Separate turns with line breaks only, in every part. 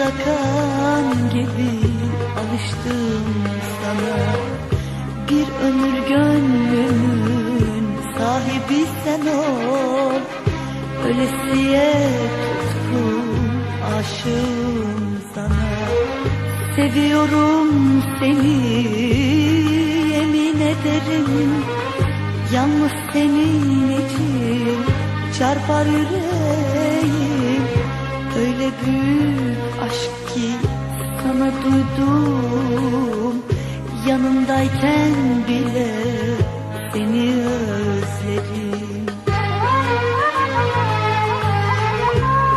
Kanımda kan gibi alıştım sana. Bir ömür gönlümün sahibi sen ol. Ölesiye tutkum aşığım sana. Seviyorum seni yemin ederim. Yalnız senin için çarpar yüreğim. Öyle büyük duydum. Yanımdayken bile seni özledim.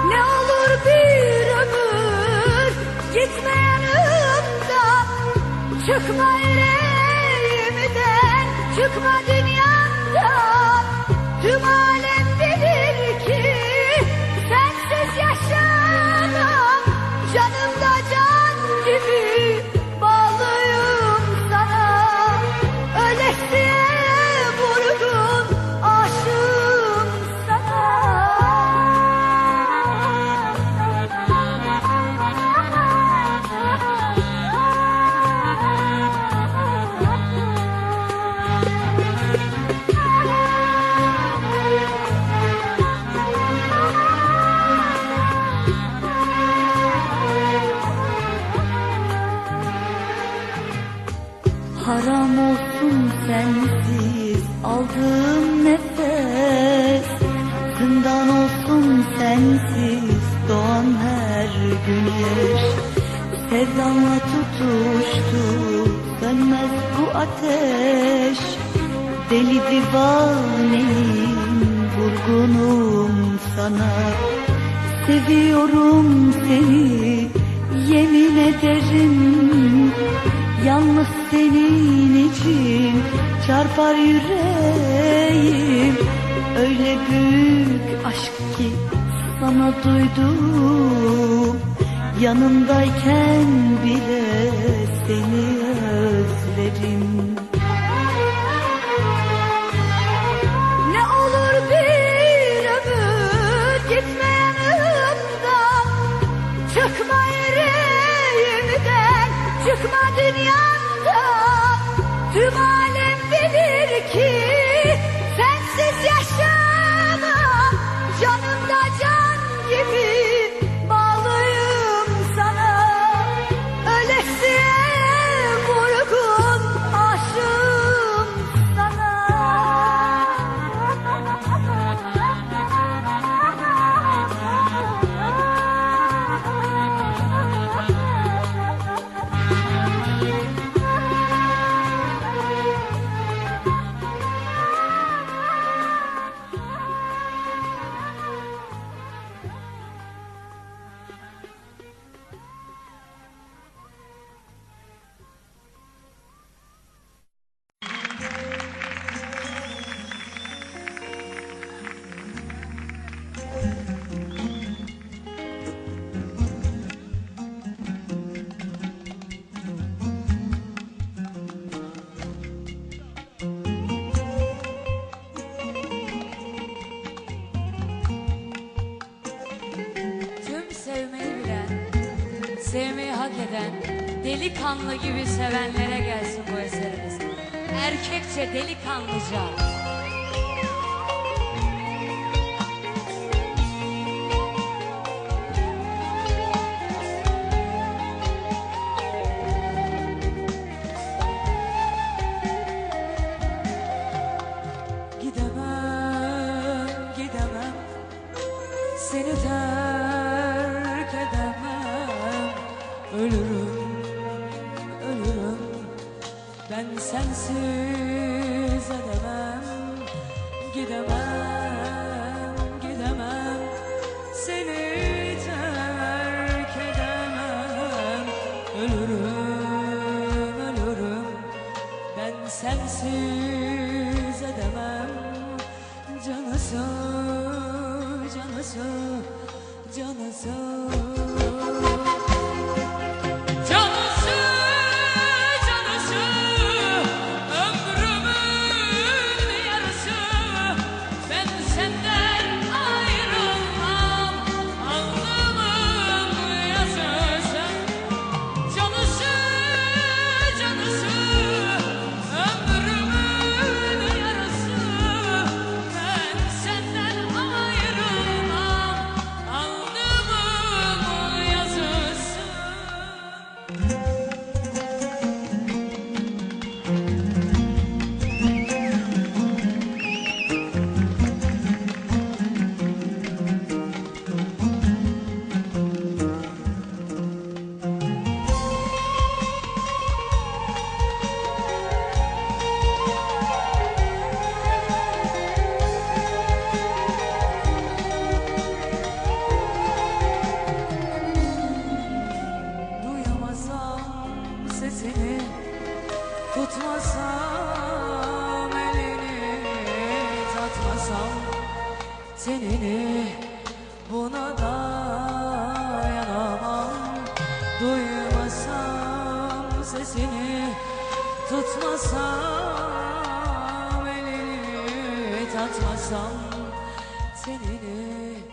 Ne olur bir ömür gitme yanımdan Çıkma yüreğimden, çıkma sensiz aldığım nefes Zindan olsun sensiz doğan her güneş. Sevdanla tutuştu sönmez bu ateş. Deli divaneyim vurgunum sana. Seviyorum seni yemin ederim. Yalnız senin için çarpar yüreğim. Öyle büyük aşk ki sana duydum. Yanımdayken bile seni özlerim
sevmeyi hak eden, delikanlı gibi sevenlere gelsin bu eserimiz. Erkekçe delikanlıca.
Gidemem, gidemem Seni terk Gidemem, gidemem. Seni terk edemem. Ölürüm, ölürüm. Ben sensiz edemem. Canısı, canısı, canısı senini Buna dayanamam. Duymasam sesini Tutmasam elini Tatmasam senini